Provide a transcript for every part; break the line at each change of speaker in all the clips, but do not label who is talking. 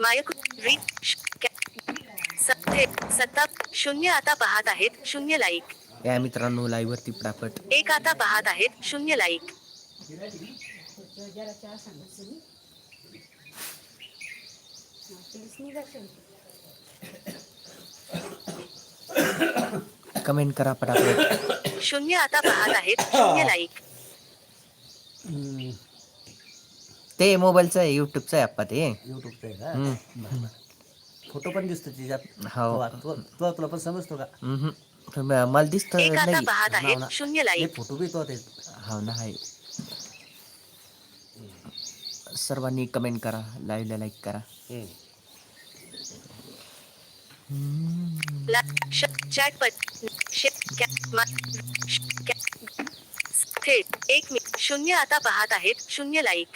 मायक सत्ता शून्य आता पाहत आहेत शून्य लाईक
या मित्रांनो लाईव्ह वरती पटापट.
एक आता पाहत आहेत शून्य लाईक
कमेंट करा पटापट.
शून्य आता पाहत आहेत शून्य लाईक
ते मोबाईलचं आहे युट्यूबचं आहे आप्पा ते
युट्यूबचं आहे का?
हम्म.
बरं, बरं. फोटो पण दिसतो त्याच्यात
हो.
तो- तो- तो तुला पण समजतो का?
मला दिसत
एक आता
नाही.
पाहत
नाव
आहेत
ना.
शून्य
हे
लाईक
फोटो बी तो ते.
हो ना आहे. सर्वांनी कमेंट करा लाईव्हला लाईक करा.
ला श चॅट पट श कॅ- मा- श- कॅ- थेट एक मी शून्य आता पाहत आहेत. शून्य लाईक.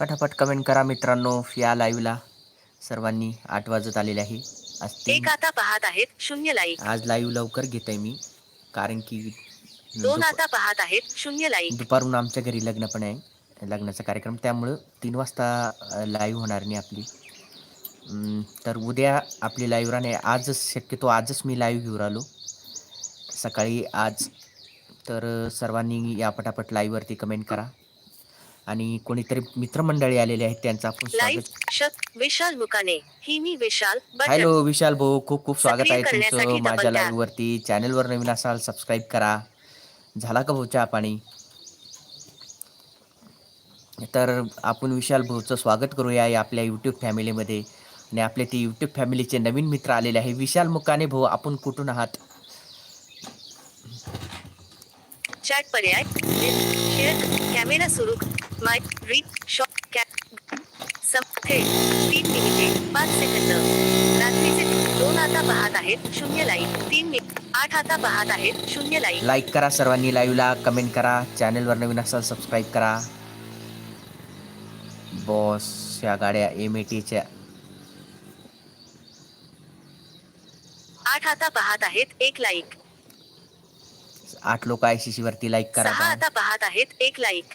पटापट कमेंट करा मित्रांनो या लाईव्हला सर्वांनी आठ वाजत आलेले आहे. आज
एक आता पाहत आहेत शून्य लाईक
आज लाईव्ह लवकर घेत आहे मी कारण की
दोन आता पाहत आहेत शून्य लाईक
दुपारून आमच्या घरी लग्न पण आहे लग्नाचा कार्यक्रम त्यामुळं तीन वाजता लाईव्ह होणार नाही आपली. तर उद्या आपली लाईव्ह राहणे. आजच शक्यतो आजच मी लाईव्ह घेऊन आलो. सकाळी आज तर सर्वांनी या पटापट लाईव्हवरती कमेंट करा. आणि कोणीतरी मित्रमंडळी आलेले आहेत त्यांचं आपण स्वागत
विशाल मुकाने. ही मी विशाल.
हॅलो विशाल भाऊ. खूप खूप स्वागत आहे तुमचं माझ्या. लाईव्ह वरती. चॅनलवर नवीन असाल सबस्क्राईब करा. झाला का भाऊ चहा पाणी? तर आपण विशाल भाऊचं स्वागत करूया आपल्या यूट्यूब फॅमिलीमध्ये आणि आपले ते यूट्यूब फॅमिलीचे नवीन मित्र आलेले आहे. विशाल मुकाने भाऊ आपण कुठून आहात?
चॅट पर्याय. शेअर कॅमेरा सुरू. माय रीड शॉप कॅप सम थेट तीन मिनिटे पाच सेकंद रात्रीचे दोन आता पाहत आहेत शून्य लाईक तीन मिनिट आठ आता पाहत आहेत शून्य लाईक
लाईक करा सर्वांनी लाईव्हला कमेंट करा. चॅनलवर नवीन असाल सबस्क्राईब करा. बॉस या गाड्या एम ए टीच्या
आठ आता पाहत आहेत एक लाईक
आठ लोक आय सी सी वरती लाईक करा
सहा. आता पाहत आहेत एक लाईक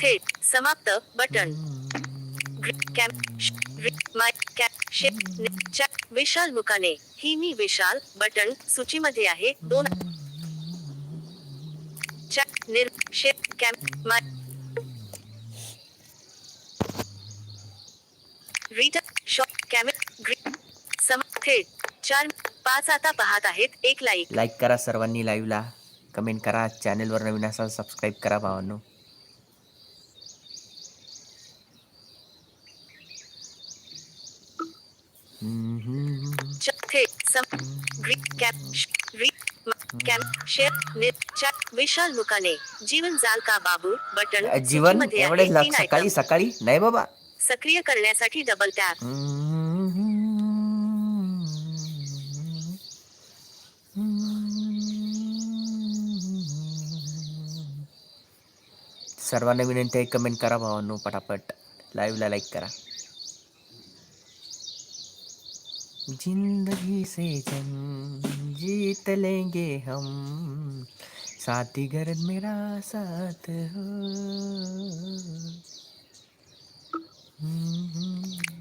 थेट समाप्त बटन विशाल मुकाने ही मी विशाल बटन सूचीमध्ये आहे दोन निर शे कॅम माय रीड शॉप कॅमेरा ग्री सम थेट चार पाच आता पाहत आहेत एक लाईक
लाईक करा. सर्वांनी लाईव्हला कमेंट करा चॅनलवर नवीन असाल सबस्क्राईब करा भावांनो.
थेट सम ग्री कॅप श- विशाल मुकाने जीवन जाल का बाबू बटन
जीवन एवढे सकाळी. सकाळी. नाही बाबा.
सक्रिय करण्यासाठी डबल टॅप
सर्वांना विनंती आहे कमेंट करा भावांनो पटापट. लाईव्हला लाईक करा. जिंदगी से जंग जीत लेंगे हम। साथी घर मेरा साथ हो।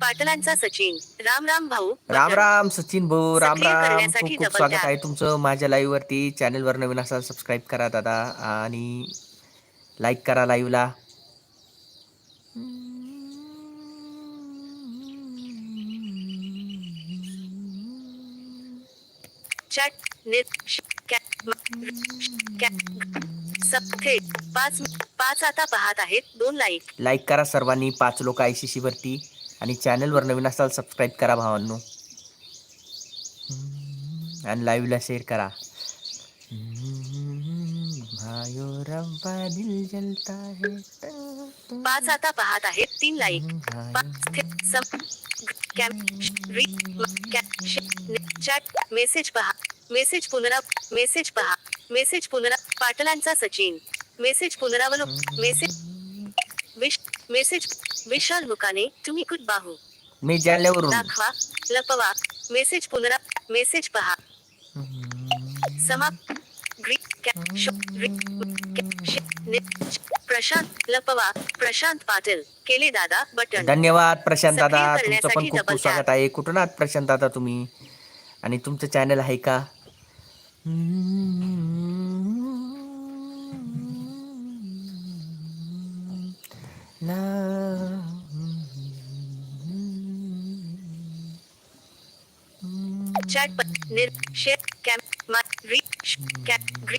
पाटलांचा सचिन राम राम भाऊ
राम. राम सचिन भाऊ राम
सक्रिय
राम.
करण्यासाठी
खूप स्वागत. आहे तुमचं माझ्या लाईव्ह वरती. चॅनलवर नवीन असाल सबस्क्राईब करा दादा. आणि लाईक करा लाईव्हला
चॅट पाच पाच आता पाहत आहेत. दोन लाईक
लाईक करा सर्वांनी. पाच लोक आय सी सी वरती. आणि चॅनलवर नवीन असाल सबस्क्राईब करा भावांनो. आणि लाईव्हला शेअर करा. भायो रब्बा दिल जलता है
पाच आता पाहत आहेत. तीन लाईक चॅट मेसेज पहा. मेसेज पुनरा मेसेज पहा. मेसेज पुनरा पाटलांचा सचिन. मेसेज पुनरावलोक मेसेज विश मेसेज विशाल मुकाने तुम्ही कुठ बाहू.
मी जालन्यावरून
दाखवा लपवा. मेसेज पुनरा मेसेज पहा. समाप ग्री कॅ- शो- रि- कॅ- श- नि- प्रशांत लपवा प्रशांत पाटील केले दादा बटन.
धन्यवाद प्रशांत
सक्रिय
दादा. तुमचं पण
करण्यासाठी
खूप
double
खूप स्वागत आहे. कुठून आहात प्रशांत दादा तुम्ही? आणि तुमचं चॅनल आहे का?
चॅट प- निर शेअर कॅम मा री श- कॅ- ग्री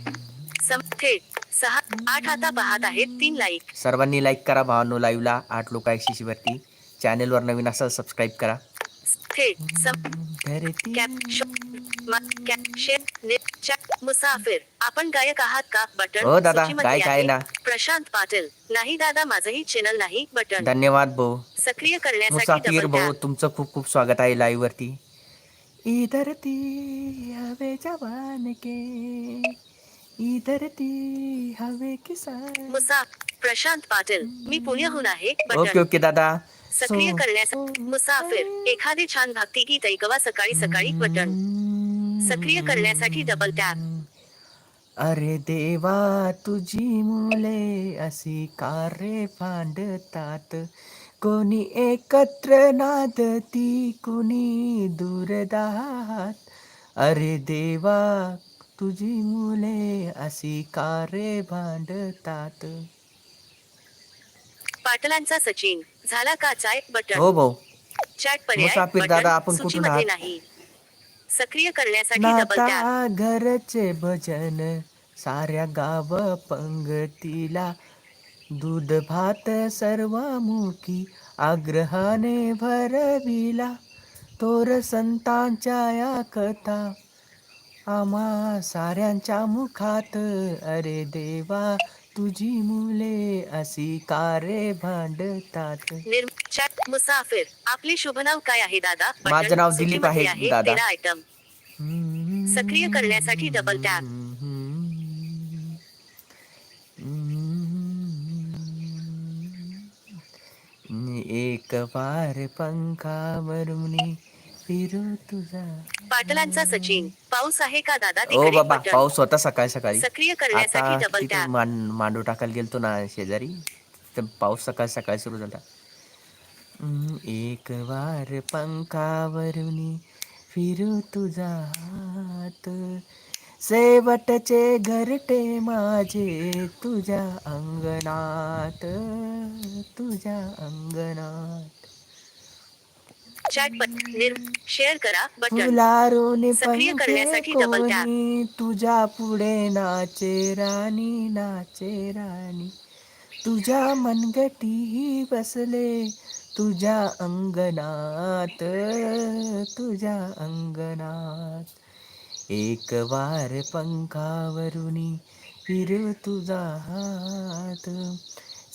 सम थेट सहा आठ आता पाहत आहेत तीन लाईक
सर्वांनी लाईक करा भावांनो लाईव्हला आठ लोक आहे वरती. चॅनलवर नवीन असाल सबस्क्राईब करा.
थेट मुसाफिर आपण गायक आहात का? बटन
हो दादा, गायक आहे ना.
प्रशांत पाटील. नाही दादा माझंही चॅनल नाही बटन
धन्यवाद भाऊ.
सक्रिय करण्यासाठी
मुसाफिर भाऊ तुमचं खूप खूप स्वागत आहे लाईव्ह वरती. इधर ती हवे जवान के इधर हवे
मुसा प्रशांत पाटील मी पुण्याहून आहे
ओके ओके दादा.
सक्रिय करण्यासाठी मुसाफिर एखादे छान भक्तिगीत ऐकवा सकाळी सकाळी बटन. सक्रिय करण्यासाठी डबल टॅप
अरे देवा तुझी मुले अशी कार्य फांडतात. कोणी एकत्र नादती कोणी दूर दात अरे देवा तुझी मुले अशी कार्य भांडतात?
पाटलांचा सचिन झाला का चाय बटन?
हो भाऊ.
चॅट पर्याय
मुसाफिर
बटन
दादा, आपण कुठून
सूचीमध्ये
आहात?
नाही. सक्रिय करण्यासाठी डबल टॅप
नाता घरचे भजन साऱ्या गाव पंगतीला दूध भात सर्वामुखी आग्रहाने भरविला. तोर संतांच्या या कथा आम्हा साऱ्यांच्या मुखात अरे देवा तुझी मुले अशी कारे भांडतात?
मुसाफिर आपले शुभ नाव काय आहे दादा?
माझं नाव दिलीप आहे, दादा.
तेरा आयटम सक्रिय करण्यासाठी डबल टॅप
एक वार फिरू तुझा
पाटलांचा सचिन पाऊस आहे का दादा
ओ बाबा पाऊस होता सकाळी सकाळी.
सक्रिय करण्यासाठी
आता
डबल
तिथे
टॅप
मान- मांडू टाकायला गेलतो ना शेजारी. तर पाऊस सकाळ सकाळी सुरू झाला. हम्म, एक वार पंखावरून फिरू तुझा हात. शेवटचे घरटे माझे तुझ्या अंगणात. तुझ्या अंगणात.
शेअर करा बटन. सक्रिय करण्यासाठी.
कोणी तुझ्या पुढे नाचे राणी नाचे राणी. तुझ्या मनगटी बसले तुझ्या अंगणात तुझ्या अंगणात. एक वार पंखावरून फिरू तुझा हात.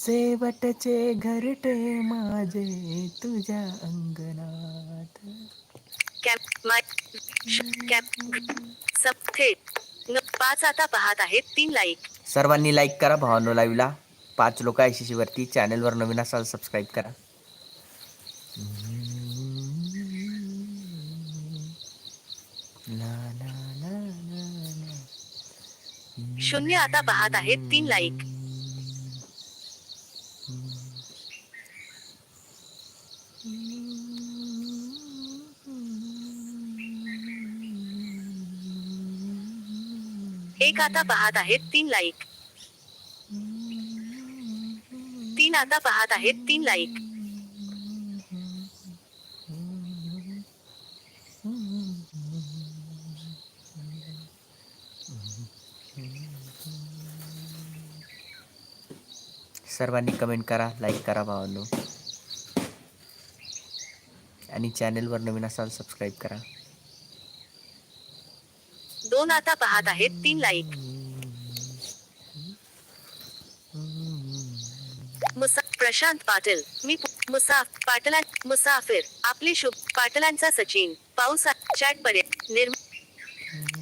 शेवटचे घरटे माझे तुझ्या अंगणात.
पाच आता पाहत आहेत तीन लाईक
सर्वांनी लाईक करा भावानो लाईव्हला पाच लोक आहे वरती चॅनलवर नवीन असाल सबस्क्राईब करा. ला, ला, ला, ला, ला.
शून्य आता पाहत आहेत तीन लाईक एक आता पाहत आहेत तीन लाईक. तीन आता पाहत आहेत तीन लाईक.
सर्वांनी कमेंट करा लाईक करा भावांनो. आणि चॅनलवर नवीन असाल सबस्क्राईब करा.
दोन आता पाहत आहेत तीन लाईक. मुसा प्रशांत पाटील मी मुसाफ पाटला मुसाफिर आपले शुभ पाटलांचा सचिन पाऊस चॅट पर्याय निर्म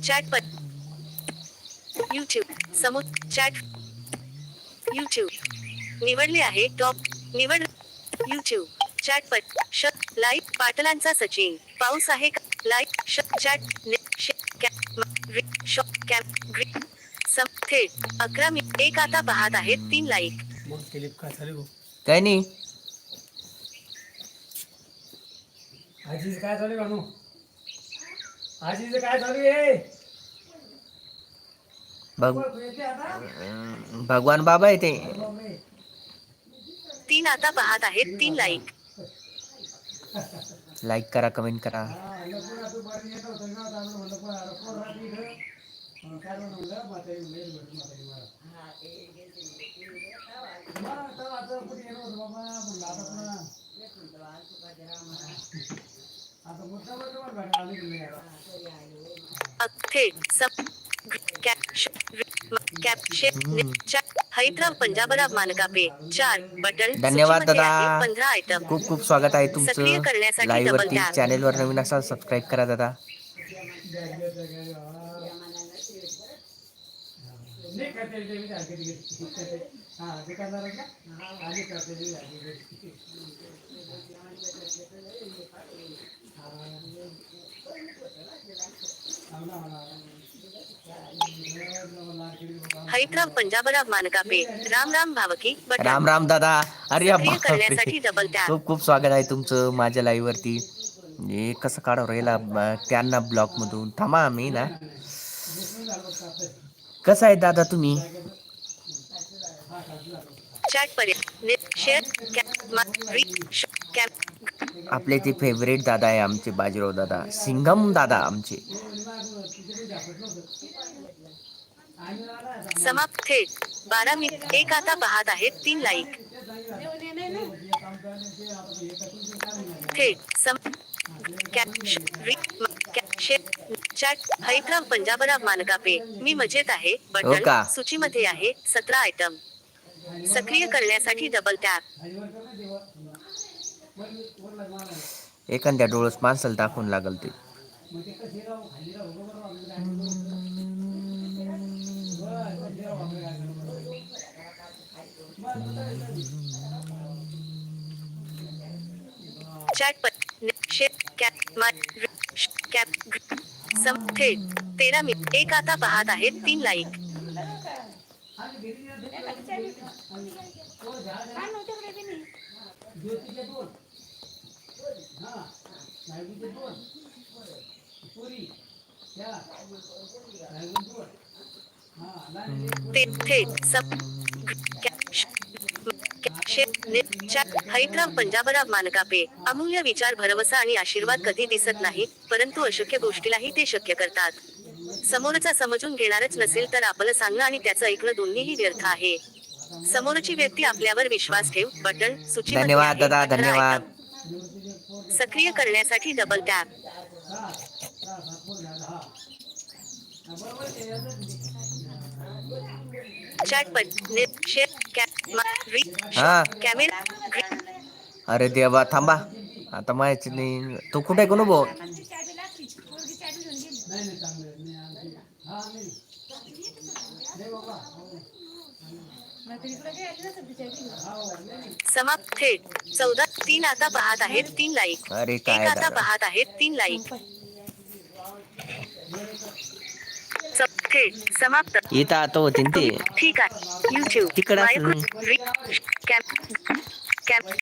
चॅट पर युट्यूब समोर चॅट युट्यूब निवडले आहे टॉप निवड युट्यूब चॅट पर श लाईक पाटलांचा सचिन पाऊस आहे का लाईक श चॅट थेट अकरा मी एक आता पाहत आहेत तीन लाईक
मग काय चालू
काय नाही.
आजीचं काय चालू आहे कानू आजीचं काय चालू आहे?
भग
येते आता?
अं, भगवान बाबा आहे ते.
तीन आता पाहत आहेत तीन लाईक
लाईक करा कमेंट करा।
हा
हैदराबाद पंजाबराव मानकापे चार बटन
धन्यवाद दादा.
पंधरा आयटम
खूप खूप स्वागत आहे
सक्रिय
तुमचं
करण्यासाठी
लाईव्ह वरती
tap.
चॅनेलवर नवीन असाल सबस्क्राईब करा दादा
मी हा. हा हा हा.
हैदराबाद पंजाबराव मानकापे. राम राम भावकी
राम राम दादा. अरे.
करण्यासाठी डबल
खूप खूप स्वागत आहे तुमचं माझ्या लाईव्ह वरती. हे कसं काढावं राहिला? त्यांना ब्लॉक मधून. थांबा आम्ही ना. कसं आहे दादा तुम्ही?
चॅट पर्याय ने शेअर मा- कॅप
आपले ते फेवरेट दादा आहे आमचे बाजीराव दादा. सिंगम दादा आमचे.
समाप्त थेट बारा मी एक आता पाहत आहेत तीन लाईक थेट सम कॅप श रि म- कॅप शे चॅट हैदराबाद पंजाबराव मानकापे मी मजेत आहे.
हो का?
बटन सूचीमध्ये आहे सतरा आयटम सक्रिय करण्यासाठी डबल टॅप
एखाद्या डोळस माणसाला दाखवून लागल ते.
तेरा मी एक आता पाहत आहेत तीन लाईक
ज्योतीचे दोन हा नायबीचे दोन पुरी त्या नायबी दोन हा लहान
ते थेट सम कॅप श कॅप शे पंजाबराव मानकापे. अमूल्य विचार भरवसा आणि आशीर्वाद कधी दिसत नाही परंतु अशक्य गोष्टीलाही ते शक्य करतात. समोरचा समजून घेणारच नसेल तर आपलं सांगणं आणि त्याचं ऐकणं दोन्हीही व्यर्थ आहे. समोरची व्यक्ती आपल्यावर विश्वास ठेव बटन सूची
धन्यवाद दादा धन्यवाद.
सक्रिय करण्यासाठी डबल टॅप
अरे देवा थांबा. आता माहिती नाही. तो कुठे कोण भाऊ?
समाप्त थेट चौदा तीन आता पाहत आहेत तीन लाईक
अरे
एक
काय
आता
दादा
पाहत आहेत तीन लाईक स- थेट समाप्त.
इथं आता होते ना ते.
ठीक आहे. युट्यूब
तिकडं